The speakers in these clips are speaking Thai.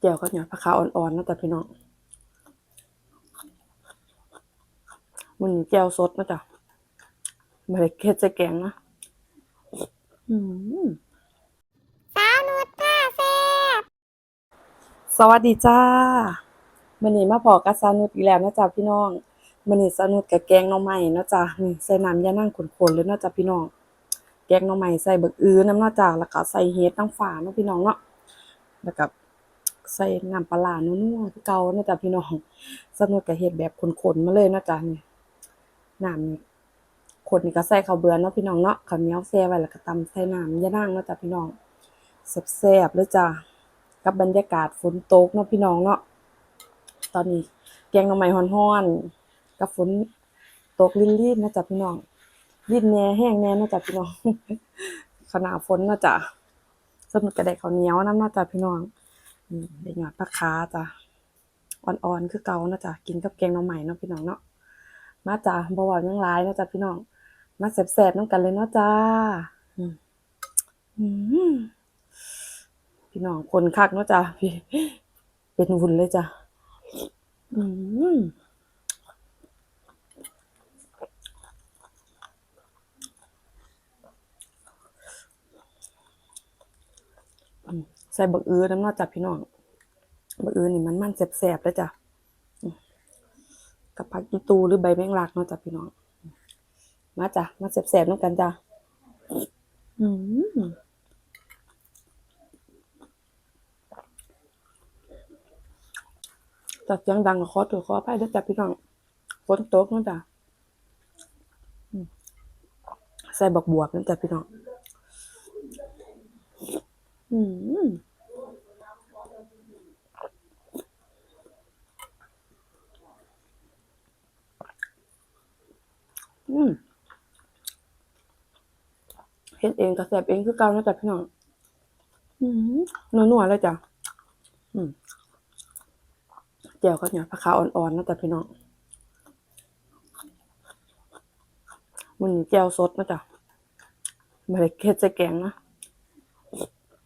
แก้วก็เนี่ยผักขาวอ่อนๆนะจ๊ะพี่น้องมันนี้แก้วสดนะจ๊ะไม่ได้เค็ดใส่แกงนะอืมสาวนุชผ้าแซ่บสวัสดีจ้ามันนี้มาพอกับสาวนุชอีกแล้วนะจ๊ะพี่น้องมันนี้สาวนุชกับแกงหน่อไม้เนาะจ๊ะนี่ใส่น้ำยานั่งขนๆเลยเนาะจ๊ะพี่น้องแกงหน่อไม้ใส่เบิกอื้อน้ำเนาะจ๊ะแล้วก็ใส่เห็ดตั้งฝาเนาะพี่น้องเนาะแล้วก็ ใส่น้ำปลาร้านัวๆคือเก่าเนะจ๊ะพี่น้องสนุชก็เฮ็ดแบบขนๆมาเลยเนะจ๊ะนี่น้ำขนนี่ก็ใส่ข้าวเบือเนาะพี่น้องเนาะข้าวเหนียวแซ่ไว้แล้วก็ตำใส่น้ำยานั่งเนาะจ๊ะพี่น้องแซ่บๆเลยจ้ะกับบรรยากาศฝนตกเนาะพี่น้องเนาะตอนนี้แกงหน่อไม้ฮ้อนๆกับฝนตกลิ่นๆนะจ๊ะพี่น้องลิ่นแน่แห้งแน่นะจ๊ะพี่น้องขณะฝนเนาะจ๊ะสนุกกระไดข้าวเหนียวน้ำเนาะจ๊ะพี่น้อง เด็กหยอดผักขาจ้ะอ่อนๆคือเก่านะจ๊ะกินกับแกงหน่อใหม่เนาะพี่น้องเนาะมาจ้ะบ่เว้าหยังร้ายเนาะจ๊ะพี่น้อง มาแสบๆน้องกันเลยเนาะจ้าพี่น้องคนคักเนาะจ้ะพี่ เป็นวุ่นเลยจ้ะอืมอืมใส่บักอื้อน้ำนอจ้ะพี่น้องบักอื้อนี่มันมันแสบๆเลยจ้ะกับผักอีตูหรือใบแมงลักเนาะจ้ะพี่น้อง มาจ้ะมาแสบๆน้ำกันจ้ะอืมจัดเสียงดังขอตัวขออภัยด้วยจ้ะพี่น้องฝนตกเนาะจ้ะใส่บักบวบนั่นจ้ะพี่น้อง อืม อืมเฮ็ดเองก็แซ่บเองคือเก่าเนาะจ้ะพี่น้องอืมนัวๆเลยจ้ะอืมแก้วก็เนี่ยผักขาวอ่อนๆนะจ๊ะพี่น้องมันนี้แก้วสดนะจ๊ะไม่ได้เค็ดใส่แกงนะ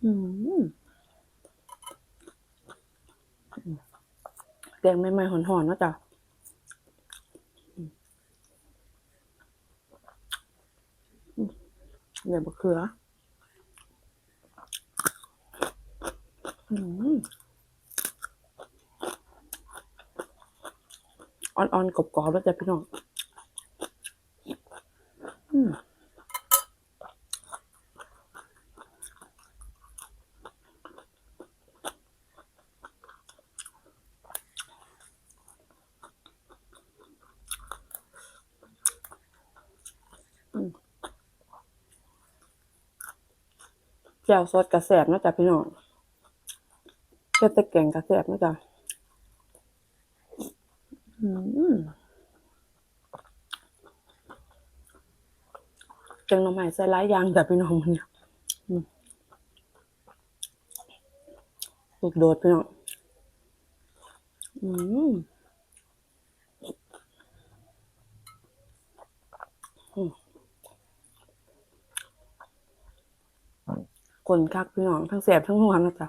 อืมแกงใหม่ๆหอนๆนะจ๊ะอืมอืม เนี่ยบะเขือออ่อนๆกรอบๆแล้วจ้ะพี่น้อง อืมอืม แจ่วสดกระแสบนะจ๊ะพี่น้องเก็ดแตะแกงกระแสบนะจ๊ะอืมแกงหน่อไม้ใส่หลายอย่างแต่พี่น้องมันเนี่ยลูกโดดพี่น้อง อืม คนคักพี่น้องทั้งแสบทั้งนวลนะจ๊ะ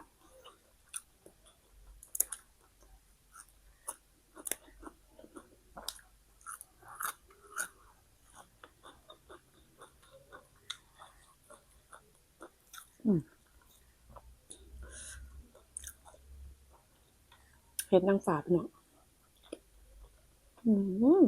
เห็ดนางฟ้าพี่น้องอืม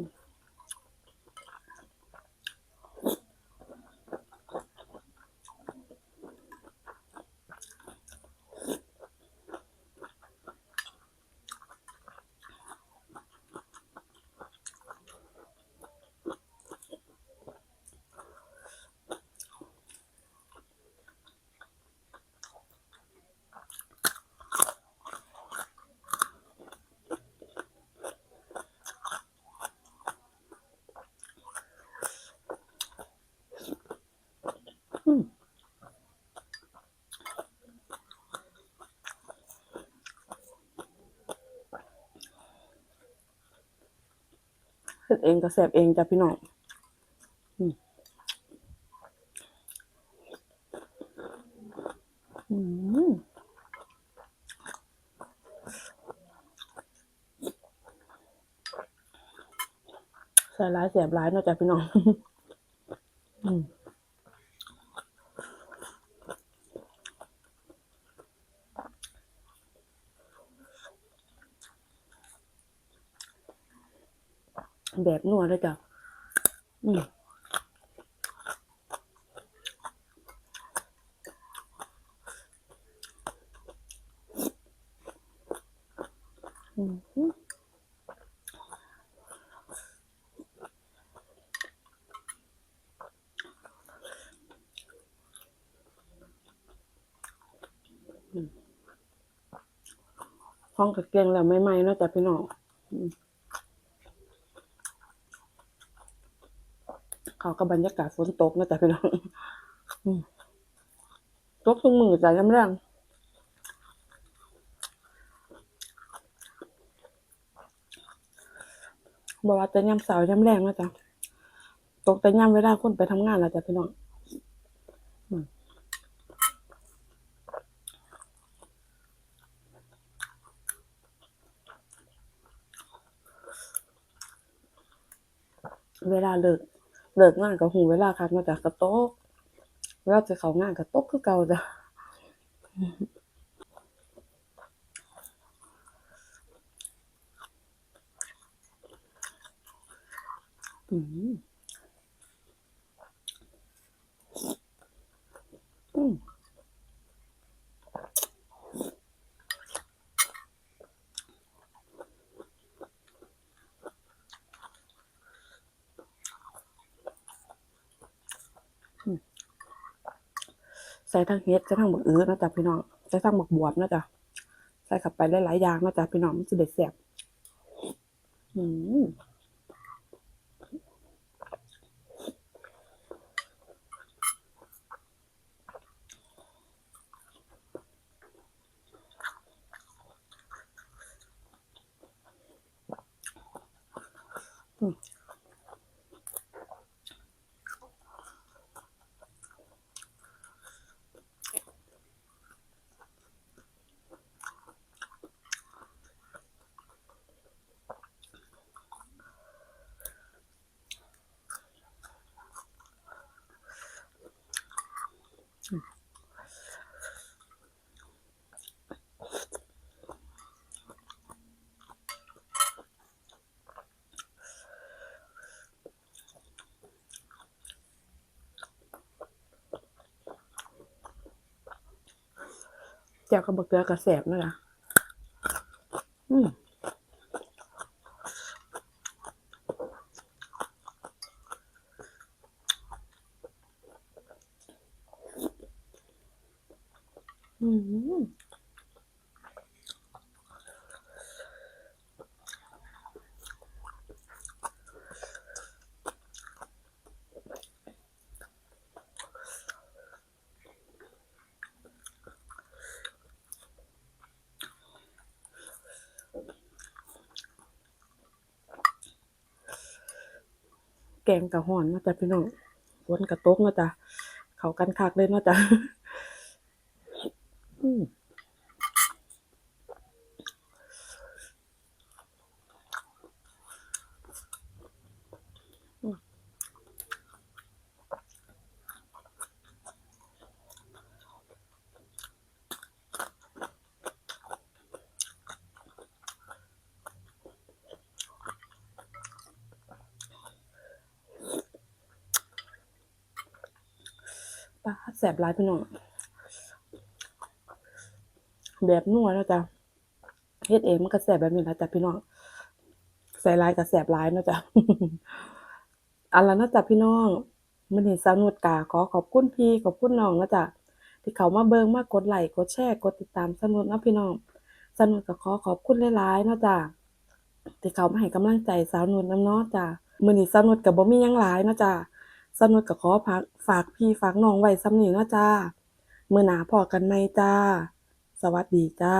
ดเองกระแสบเองจ้ะพี่น้องอืมใส่ร้ายเสียบร้ายเนาะจ้ะพี่น้อง แบบนัวเลยจ้ะอืมอืมห้องกับเกียงแล้วไม่ไหมนาะจ้ะพี่น้องอืม เขากับบรรยากาศฝนตกนะจ้ะพี่น้องตกตรงมือจ้ะย้ำแรงบอกว่าจะย่ำสาวย่ำแรงนะจ้ะตกแต่ย่ำเวลาคนไปทำงานแล้วจ้ะพี่น้องเวลาเลิก เลิกงานกับหูเวลาคักมาจากกระโต๊กเวลาจะเข้างานกระโต๊กคือเก่าจ้ะอืมอืมอืมใส่ทั้งเฮ็ดใส่ทั้งบักอื้อนะจ๊ะพี่น้องใส่ทั้งบักบวบนะจ๊ะใส่เข้าไปหลายๆอย่างนะจ๊ะพี่น้องมันจะเด็ดแซ่บอืม แจ่วกับบักเกลือกระแสบนะคะอืมอืม แกงกะห่อนนาะจ๊ะพี่น้องฝนกระตกเนาะจ๊ะเขากันคักเลยนาะจ๊ะอืมปลา แสบหลายพี่น้องแบบนัวนะจ้ะเฮ็ดเองมันก็แสบแบบนี้แหละจ้ะพี่น้องใส่ลายกับแสบหลายนะจ้ะอันละนะจ้ะพี่น้องมันเห็นสาวนุดกาขอขอบคุณพี่ขอบคุณน้องนะจ้ะที่เขามาเบิงมากดไลค์กดแชร์กดติดตามสนุดนะพี่น้องสนุดก็ขอขอบคุณหลายๆนะจ้ะที่เขามาให้กำลังใจสาวนุดนํเนาะจ้ะมื้อนี้สาวนุดก็บ่มียังหลายนะจ้ะ สนุดก็ขอพักฝากพี่ฝากน้องไว้ซ้ำนี้เนาะจ้ะมื้อหนาพอกันไหมจ้า สวัสดีจ้า